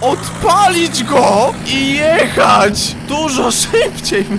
odpalić go i jechać dużo szybciej.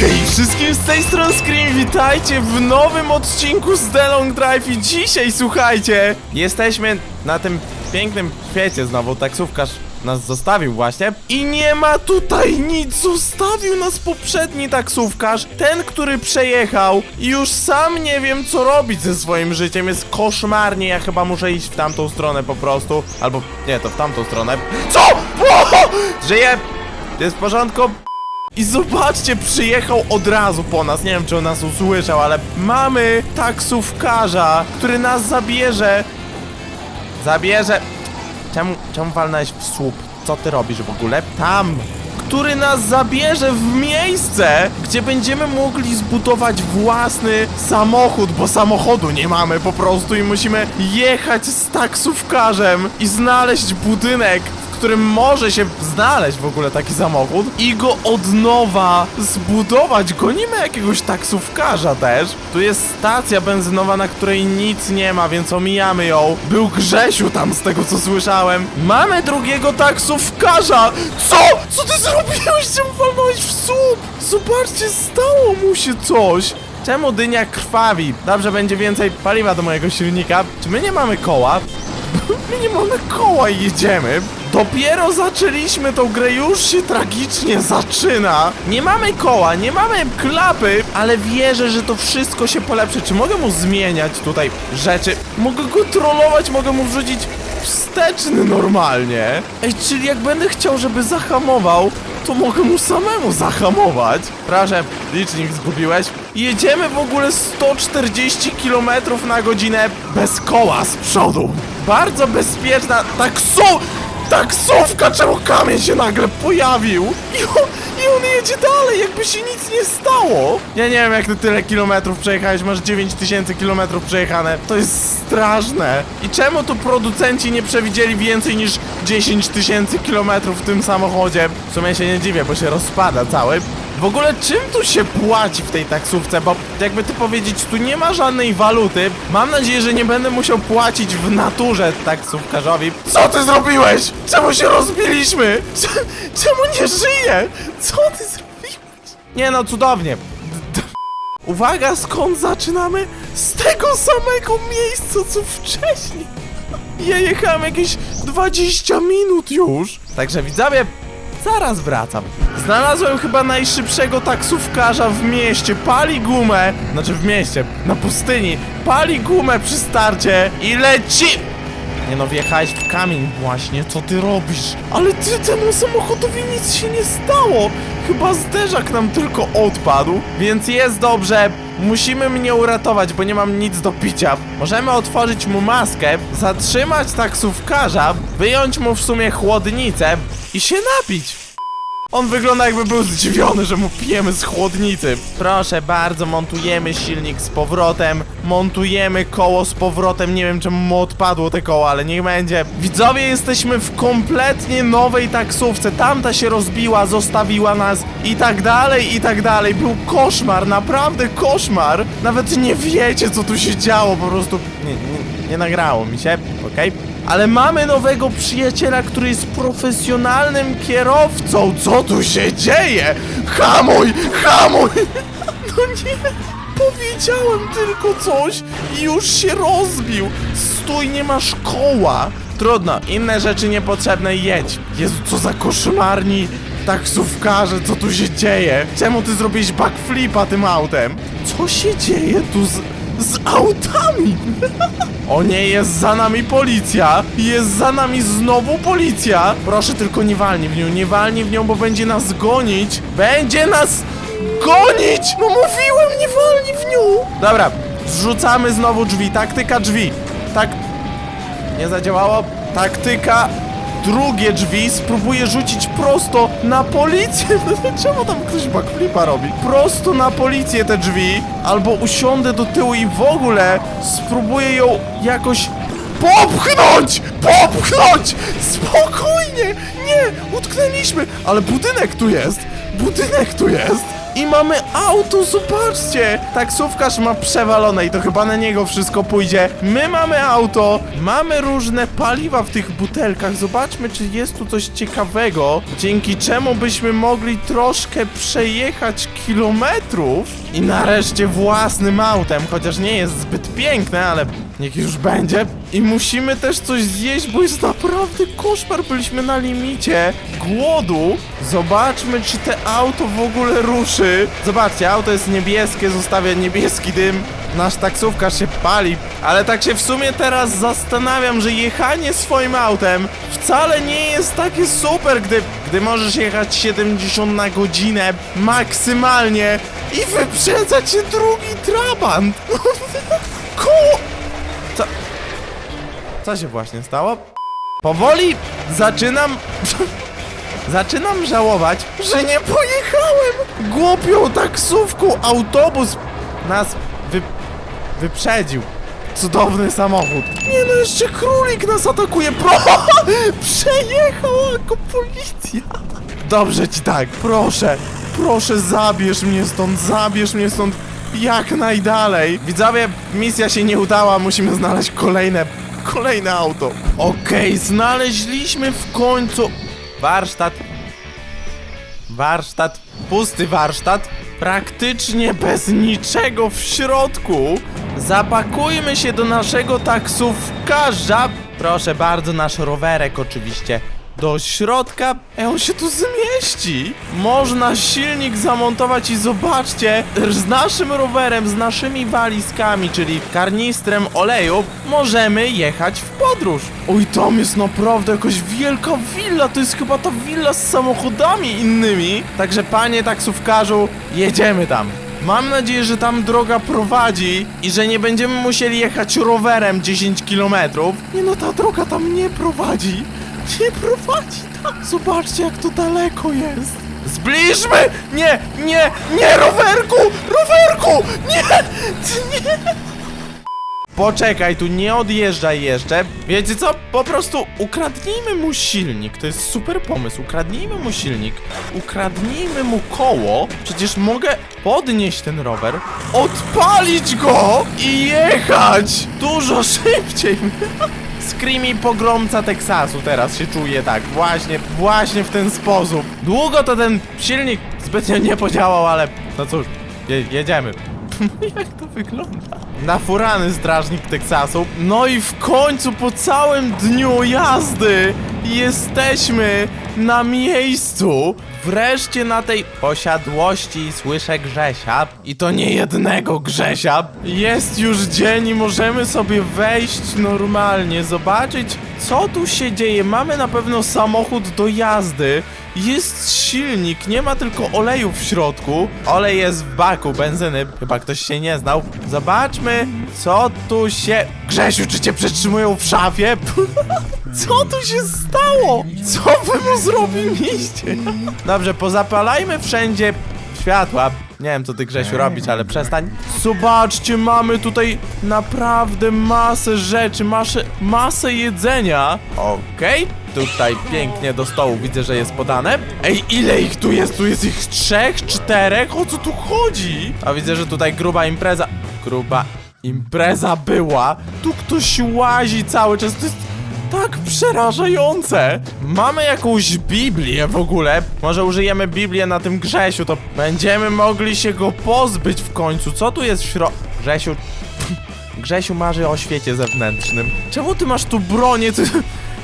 Hej wszystkim z tej strony Scream, witajcie w nowym odcinku z The Long Drive i dzisiaj słuchajcie, jesteśmy na tym pięknym świecie znowu, taksówkarz nas zostawił właśnie i nie ma tutaj nic, zostawił nas poprzedni taksówkarz, ten, który przejechał i już sam nie wiem co robić ze swoim życiem, jest koszmarnie, ja chyba muszę iść w tamtą stronę po prostu, albo nie, to w tamtą stronę. CO?! O! Żyję! Jest w porządku? I zobaczcie, przyjechał od razu po nas. Nie wiem, czy on nas usłyszał, ale mamy taksówkarza, który nas zabierze. Zabierze. Czemu, czemu walnąłeś w słup? Co ty robisz w ogóle? Tam! Który nas zabierze w miejsce, gdzie będziemy mogli zbudować własny samochód, bo samochodu nie mamy po prostu i musimy jechać z taksówkarzem i znaleźć budynek, w którym może się znaleźć w ogóle taki samochód i go od nowa zbudować. Gonimy jakiegoś taksówkarza też. Tu jest stacja benzynowa, na której nic nie ma, więc omijamy ją. Był Grzesiu tam z tego co słyszałem. Mamy drugiego taksówkarza! Co? Co ty zrobiłeś? Czemu walnąłeś w słup? Zobaczcie, stało mu się coś. Czemu dynia krwawi? Dobrze, będzie więcej paliwa do mojego silnika. Czy my nie mamy koła? My nie mamy koła i jedziemy. Dopiero zaczęliśmy tą grę, już się tragicznie zaczyna. Nie mamy koła, nie mamy klapy, ale wierzę, że to wszystko się polepszy. Czy mogę mu zmieniać tutaj rzeczy? Mogę go trollować, mogę mu wrzucić wsteczny normalnie. Ej, czyli jak będę chciał, żeby zahamował, to mogę mu samemu zahamować. Proszę, licznik zgubiłeś. Jedziemy w ogóle 140 km na godzinę bez koła z przodu. Bardzo bezpieczna taksu... Taksówka, czemu kamień się nagle pojawił? I on, I on jedzie dalej, jakby się nic nie stało. Ja nie wiem, jak ty tyle kilometrów przejechałeś, masz 9000 kilometrów przejechane. To jest straszne. I czemu tu producenci nie przewidzieli więcej niż 10 tysięcy kilometrów w tym samochodzie? W sumie się nie dziwię, bo się rozpada cały. W ogóle czym tu się płaci w tej taksówce? Bo jakby ty powiedzieć, tu nie ma żadnej waluty. Mam nadzieję, że nie będę musiał płacić w naturze taksówkarzowi. Co ty zrobiłeś? Czemu się rozbiliśmy? Cze- Czemu nie żyje? Co ty zrobiłeś? Nie no, cudownie. Uwaga, skąd zaczynamy? Z tego samego miejsca, co wcześniej. Ja jechałem jakieś 20 minut już. Także widzowie, zaraz wracam. Znalazłem chyba najszybszego taksówkarza w mieście. Pali gumę, znaczy w mieście, na pustyni. Pali gumę przy starcie i leci. Nie no, wjechałeś w kamień właśnie, co ty robisz? Ale ty temu samochodowi nic się nie stało. Chyba zderzak nam tylko odpadł, więc jest dobrze. Musimy mnie uratować, bo nie mam nic do picia. Możemy otworzyć mu maskę, zatrzymać taksówkarza, wyjąć mu w sumie chłodnicę i się napić. On wygląda jakby był zdziwiony, że mu pijemy z chłodnicy. Proszę bardzo, montujemy silnik z powrotem, montujemy koło z powrotem. Nie wiem, czemu mu odpadło te koło, ale niech będzie. Widzowie, jesteśmy w kompletnie nowej taksówce. Tamta się rozbiła, zostawiła nas i tak dalej, i tak dalej. Był koszmar, naprawdę koszmar. Nawet nie wiecie, co tu się działo, po prostu nie, nie, nie nagrało mi się, okej? Ale mamy nowego przyjaciela, który jest profesjonalnym kierowcą. Co tu się dzieje? Hamuj! Hamuj! No nie! Powiedziałem tylko coś i już się rozbił. Stój, nie masz koła. Trudno, inne rzeczy niepotrzebne jedź. Jezu, co za koszmarni taksówkarze, co tu się dzieje? Czemu ty zrobiłeś backflipa tym autem? Co się dzieje tu z, z autami? O nie, jest za nami policja! Jest za nami znowu policja! Proszę tylko nie walnij w nią, nie walnij w nią, bo będzie nas gonić! Będzie nas gonić! No mówiłem, nie walnij w nią! Dobra, zrzucamy znowu drzwi, taktyka drzwi. Tak... Nie zadziałało? Taktyka... Drugie drzwi spróbuję rzucić prosto na policję. Czemu tam ktoś backflipa robi? Prosto na policję te drzwi, albo usiądę do tyłu i w ogóle spróbuję ją jakoś popchnąć! Popchnąć! Spokojnie! Nie! Utknęliśmy! Ale budynek tu jest! Budynek tu jest! I mamy auto, zobaczcie! Taksówkarz ma przewalone i to chyba na niego wszystko pójdzie. My mamy auto, mamy różne paliwa w tych butelkach. Zobaczmy, czy jest tu coś ciekawego, dzięki czemu byśmy mogli troszkę przejechać kilometrów. I nareszcie własnym autem, chociaż nie jest zbyt piękne, ale niech już będzie. I musimy też coś zjeść, bo jest naprawdę koszmar. Byliśmy na limicie głodu. Zobaczmy, czy te auto w ogóle ruszy. Zobaczcie, auto jest niebieskie, zostawia niebieski dym. Nasz taksówkarz się pali, ale tak się w sumie teraz zastanawiam, że jechanie swoim autem wcale nie jest takie super, gdy, gdy możesz jechać 70 na godzinę maksymalnie i wyprzedza cię drugi trabant. Koło... Co... Się właśnie stało? Powoli zaczynam... Zaczynam żałować, że nie pojechałem głupią taksówką. Autobus nas wy... wyprzedził. Cudowny samochód. Nie no, jeszcze królik nas atakuje. Pro... Przejechał jako policja. Dobrze ci tak, proszę. Proszę, zabierz mnie stąd, zabierz mnie stąd jak najdalej. Widzowie, misja się nie udała, musimy znaleźć kolejne, kolejne auto. Okej, znaleźliśmy w końcu warsztat. Warsztat, pusty warsztat, praktycznie bez niczego w środku. Zapakujmy się do naszego taksówkarza. Proszę bardzo, nasz rowerek oczywiście. Do środka, e, on się tu zmieści. Można silnik zamontować i zobaczcie, z naszym rowerem, z naszymi walizkami, czyli karnistrem oleju, możemy jechać w podróż. Oj, tam jest naprawdę jakaś wielka willa, to jest chyba ta willa z samochodami innymi. Także panie taksówkarzu, jedziemy tam. Mam nadzieję, że tam droga prowadzi i że nie będziemy musieli jechać rowerem 10 km. Nie no, ta droga tam nie prowadzi. Nie prowadzi tam. Zobaczcie, jak to daleko jest. Zbliżmy! Nie, nie, nie, rowerku! Rowerku! Nie! Nie! Poczekaj, tu nie odjeżdżaj jeszcze. Wiecie co? Po prostu ukradnijmy mu silnik. To jest super pomysł. Ukradnijmy mu silnik. Ukradnijmy mu koło. Przecież mogę podnieść ten rower, odpalić go i jechać dużo szybciej. Screamy pogromca Teksasu teraz się czuje tak, właśnie, właśnie w ten sposób. Długo to ten silnik zbytnio nie podziałał, ale no cóż, je, jedziemy. Jak to wygląda? Nafurany strażnik Teksasu. No i w końcu po całym dniu jazdy jesteśmy na miejscu. Wreszcie na tej posiadłości słyszę Grzesia. I to nie jednego Grzesia. Jest już dzień i możemy sobie wejść normalnie, zobaczyć co tu się dzieje. Mamy na pewno samochód do jazdy. Jest silnik, nie ma tylko oleju w środku. Olej jest w baku benzyny. Chyba ktoś się nie znał. Zobaczmy, co tu się. Grzesiu, czy cię przetrzymują w szafie? Co tu się stało? Co wy mu zrobiliście? Dobrze, pozapalajmy wszędzie światła. Nie wiem, co ty, Grzesiu, robić, ale przestań. Zobaczcie, mamy tutaj naprawdę masę rzeczy, masę, masę jedzenia. Okej, tutaj pięknie do stołu widzę, że jest podane. Ej, ile ich tu jest? Tu jest ich trzech, czterech? O co tu chodzi? A widzę, że tutaj gruba impreza. Gruba impreza była. Tu ktoś łazi cały czas. To jest tak przerażające! Mamy jakąś Biblię w ogóle. Może użyjemy Biblię na tym Grzesiu, to będziemy mogli się go pozbyć w końcu. Co tu jest w środku? Grzesiu... Grzesiu marzy o świecie zewnętrznym. Czemu ty masz tu bronię? Ty...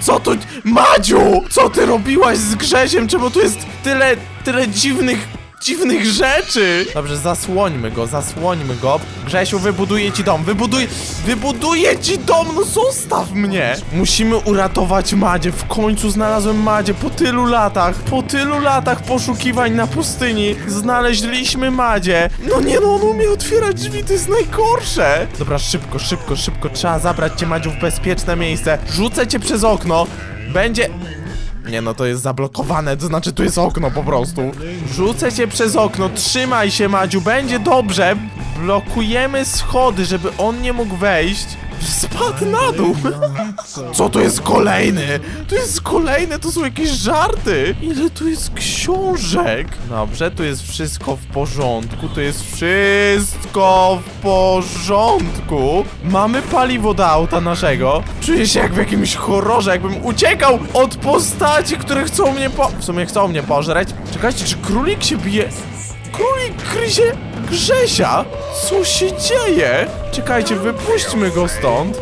Co tu... Madziu! Co ty robiłaś z Grzesiem? Czemu tu jest tyle... tyle dziwnych... Dziwnych rzeczy! Dobrze, zasłońmy go, zasłońmy go. Grzesiu, wybuduję ci dom, wybuduj... Wybuduję ci dom, no zostaw mnie! Musimy uratować Madzie, w końcu znalazłem Madzie po tylu latach. Po tylu latach poszukiwań na pustyni znaleźliśmy Madzie. No nie no, on umie otwierać drzwi, to jest najgorsze! Dobra, szybko, szybko, szybko, trzeba zabrać cię Madziu w bezpieczne miejsce. Rzucę cię przez okno. Będzie... Nie no, to jest zablokowane, to znaczy tu jest okno po prostu. Rzucę cię przez okno, trzymaj się Madziu, będzie dobrze. Blokujemy schody, żeby on nie mógł wejść. Spadł na dół! Co to jest kolejny? Tu jest kolejne, to są jakieś żarty! Ile tu jest książek? Dobrze, tu jest wszystko w porządku, tu jest wszystko w porządku. Mamy paliwo do auta naszego. Czuję się jak w jakimś horrorze, jakbym uciekał od postaci, które chcą mnie po... W sumie chcą mnie pożreć. Czekajcie, czy królik się bije? Królik gryzie Grzesia? Co się dzieje? Czekajcie, wypuśćmy go stąd.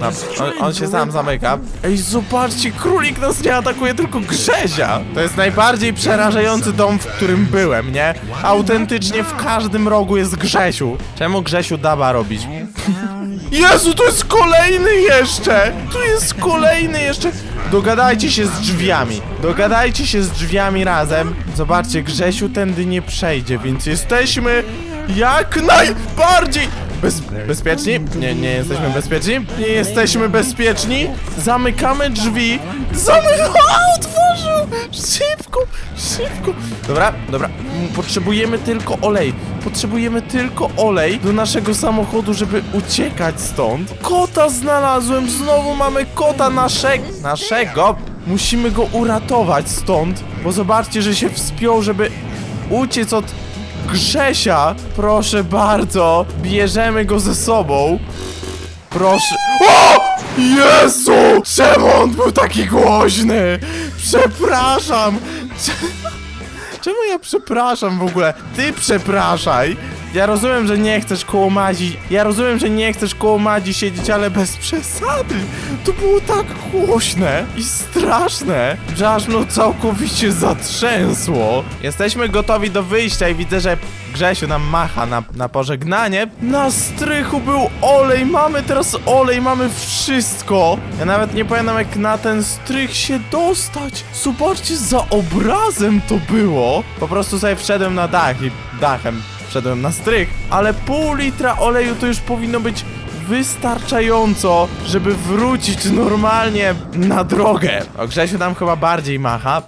No, on, on się sam zamyka. Ej, zobaczcie, królik nas nie atakuje, tylko Grzezia. To jest najbardziej przerażający dom, w którym byłem, nie? Autentycznie w każdym rogu jest Grzesiu. Czemu Grzesiu daba robić? Jezu, tu jest kolejny jeszcze! Tu jest kolejny jeszcze! Dogadajcie się z drzwiami. Dogadajcie się z drzwiami razem. Zobaczcie, Grzesiu tędy nie przejdzie, więc jesteśmy jak najbardziej bez, bezpieczni? Nie, nie jesteśmy bezpieczni? Nie jesteśmy bezpieczni? Zamykamy drzwi. Zamykamy! Otworzył! Szybko, szybko. Dobra, dobra. Potrzebujemy tylko olej. Potrzebujemy tylko olej do naszego samochodu, żeby uciekać stąd. Kota znalazłem. Znowu mamy kota naszego. Naszego. Musimy go uratować stąd, bo zobaczcie, że się wspiął, żeby uciec od Grzesia, proszę bardzo, bierzemy go ze sobą. Proszę. O! Jezu! Czemu on był taki głośny? Przepraszam! Cze- Czemu ja przepraszam w ogóle? Ty przepraszaj! Ja rozumiem, że nie chcesz koło Madzi. Ja rozumiem, że nie chcesz koło Madzi siedzieć, ale bez przesady. To było tak głośne i straszne, że aż no całkowicie zatrzęsło. Jesteśmy gotowi do wyjścia i widzę, że Grzesiu nam macha na, na pożegnanie. Na strychu był olej, mamy teraz olej, mamy wszystko. Ja nawet nie pamiętam jak na ten strych się dostać. Zobaczcie, za obrazem to było. Po prostu sobie wszedłem na dach i dachem wszedłem na strych. Ale pół litra oleju to już powinno być wystarczająco, żeby wrócić normalnie na drogę. O Grzesiu nam chyba bardziej macha.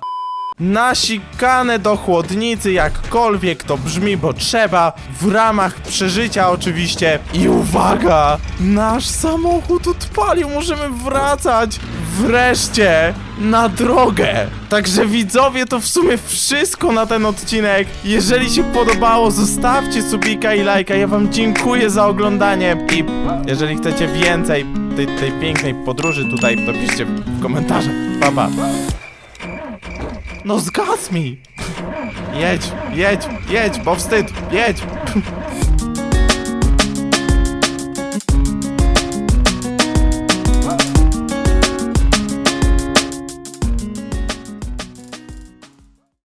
Nasikane do chłodnicy, jakkolwiek to brzmi, bo trzeba, w ramach przeżycia oczywiście. I uwaga, nasz samochód odpalił, możemy wracać wreszcie na drogę. Także widzowie, to w sumie wszystko na ten odcinek. Jeżeli się podobało, zostawcie subika i lajka. Ja wam dziękuję za oglądanie i jeżeli chcecie więcej tej, tej pięknej podróży tutaj, to piszcie w komentarzach. Pa, pa. No zgasł mi! Jedź, jedź, jedź, bo wstyd, jedź!